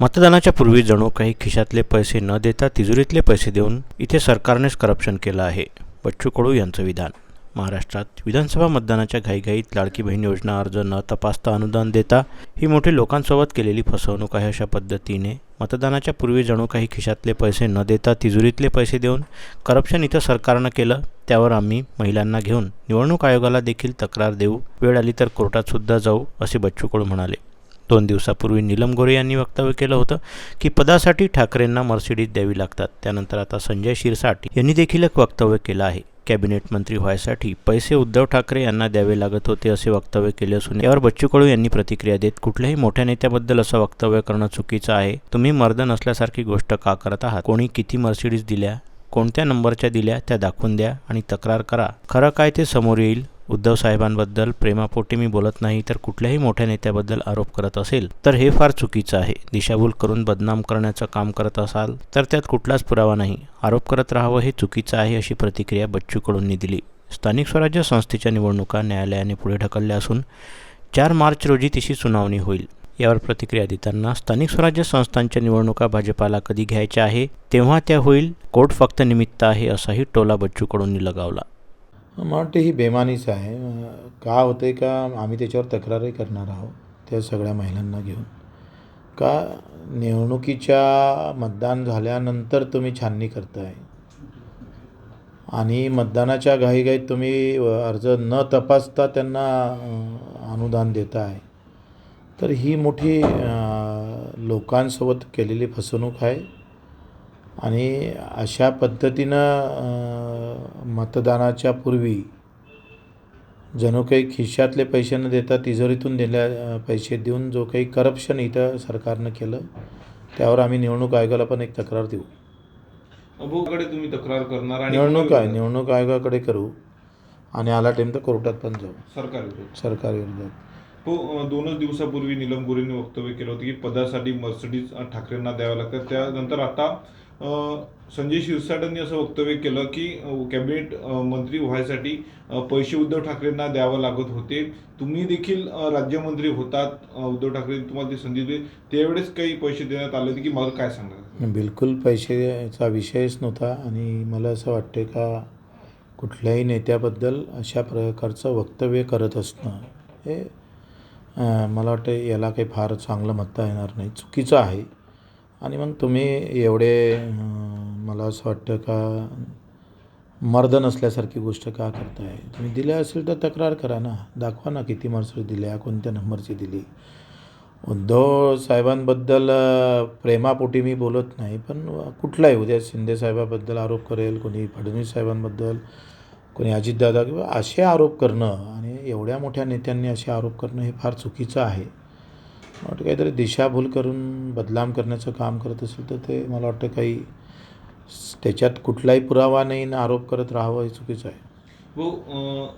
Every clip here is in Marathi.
मतदानाच्या पूर्वी जणू काही खिशातले पैसे न देता तिजोरीतले पैसे देऊन इथे सरकारनेच करप्शन केलं आहे. बच्चू कडू यांचं विधान. महाराष्ट्रात विधानसभा मतदानाच्या घाईघाईत लाडकी बहीण योजना अर्ज न तपासता अनुदान देता ही मोठी लोकांसोबत केलेली फसवणूक आहे अशा पद्धतीने मतदानाच्या पूर्वी जणू काही खिशातले पैसे न देता तिजोरीतले पैसे देऊन करप्शन इथं सरकारनं केलं त्यावर आम्ही महिलांना घेऊन निवडणूक आयोगाला देखील तक्रार देऊ. वेळ आली तर कोर्टातसुद्धा जाऊ असे बच्चू कडू म्हणाले. दोन दिवसापूर्वी नीलम गोरे यांनी वक्तव्य केलं होतं की पदासाठी ठाकरेंना मर्सिडीज द्यावी लागतात. त्यानंतर आता संजय शिरसाट यांनी देखील एक वक्तव्य केलं आहे. कॅबिनेट मंत्री व्हायसाठी पैसे उद्धव ठाकरे यांना द्यावे लागत होते असे वक्तव्य केले असून यावर बच्चू कडू यांनी प्रतिक्रिया देत कुठल्याही मोठ्या नेत्याबद्दल असं वक्तव्य करणं चुकीचं आहे. तुम्ही मर्द नसल्यासारखी गोष्ट का करत आहात? कोणी किती मर्सिडीज दिल्या? कोणत्या नंबरच्या दिल्या? त्या दाखवून द्या आणि तक्रार करा. खरं काय ते समोर येईल? उद्धव साहेबांबद्दल प्रेमापोटी मी बोलत नाही तर कुठल्याही मोठ्या नेत्याबद्दल आरोप करत असेल तर हे फार चुकीचं आहे. दिशाभूल करून बदनाम करण्याचं काम करत असाल तर त्यात कुठलाच पुरावा नाही. आरोप करत राहावं हे चुकीचं आहे अशी प्रतिक्रिया बच्चू कडूंनी दिली. स्थानिक स्वराज्य संस्थेच्या निवडणुका न्यायालयाने पुढे ढकलल्या असून चार मार्च रोजी तिची सुनावणी होईल. यावर प्रतिक्रिया देताना स्थानिक स्वराज्य संस्थांच्या निवडणुका भाजपाला कधी घ्यायच्या आहे तेव्हा त्या होईल कोर्ट फक्त निमित्त आहे असाही टोला बच्चू कडूंनी लगावला. मला वाटते ही बेमानीच आहे. का का होते का आम्ही त्याच्यावर तक्रारही करणार आहोत त्या सगळ्या महिलांना घेऊन. का निवडणुकीच्या मतदान झाल्यानंतर तुम्ही छाननी करताय? आणि मतदानाच्या घाईघाईत तुम्ही अर्ज न तपासता त्यांना अनुदान देताय. तर ही मोठी लोकांसोबत केलेली फसवणूक आहे. आणि अशा पद्धतीनं मतदानाच्या पूर्वी जणू काही खिशातले पैसे न देता तिजोरीतून दिल्या पैसे देऊन जो काही करप्शन इथं सरकारनं केलं त्यावर आम्ही निवडणूक आयोगाला पण एक तक्रार देऊ. अबोकडे तुम्ही तक्रार करणार आणि निवडणूक आहे निवडणूक आयोगाकडे करू आणि आला टाईम तर कोर्टात पण जाऊ. सरकार. सरकार विरोधात. हो दोनच दिवसापूर्वी नीलम गोरेंनी वक्तव्य केलं होतं की पदासाठी मर्सिडीज ठाकरेंना द्यावं लागतं. त्यानंतर आता संजय शिरसाटांनी असं वक्तव्य केलं की कॅबिनेट मंत्री व्हायसाठी पैसे उद्धव ठाकरेंना द्यावं लागत होते. तुम्ही देखील राज्यमंत्री होतात उद्धव ठाकरे तुम्हाला ती संधी दिली त्यावेळेस काही पैसे देण्यात आले होते की मला काय सांगा बिलकुल पैशाचा विषयच नव्हता आणि मला असं वाटते का कुठल्याही नेत्याबद्दल अशा प्रकारचं वक्तव्य करत असणं हे मला वाटतं याला काही फार चांगलं म्हणता येणार नाही. चुकीचं आहे. आणि मग तुम्ही एवढे मला असं वाटतं का मर्द नसल्यासारखी गोष्ट का करताय? तुम्ही दिल्या असेल तर तक्रार करा ना. दाखवा ना किती माणसं दिल्या कोणत्या नंबरची दिली. उद्धव साहेबांबद्दल प्रेमापोटी मी बोलत नाही पण कुठलाही उद्या शिंदे साहेबाबद्दल आरोप करेल कोणी फडणवीस साहेबांबद्दल कोणी अजितदादा किंवा असे आरोप करणं आणि एवढ्या मोठ्या नेत्यांनी असे आरोप करणं हे फार चुकीचं आहे. वाटतं काहीतरी दिशाभूल करून बदनाम करण्याचं काम करत असेल तर ते मला वाटतं काही त्याच्यात कुठलाही पुरावा नाही ना आरोप करत राहावं हे चुकीचं आहे. हो अं,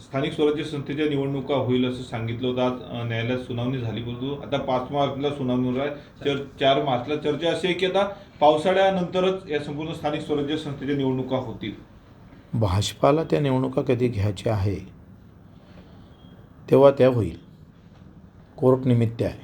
स्थानिक स्वराज्य संस्थेच्या निवडणुका होईल असं सांगितलं होतं. आज न्यायालयात सुनावणी झाली परंतु आता पाच मार्चला सुनावणी होणार आहे. चर चार मार्चला चर्चा अशी आहे की आता पावसाळ्यानंतरच या संपूर्ण स्थानिक स्वराज्य संस्थेच्या निवडणुका होतील. भाजपाला त्या निवडणुका कधी घ्यायच्या आहे तेव्हा त्या होईल. कोर्ट निमित्त आहे.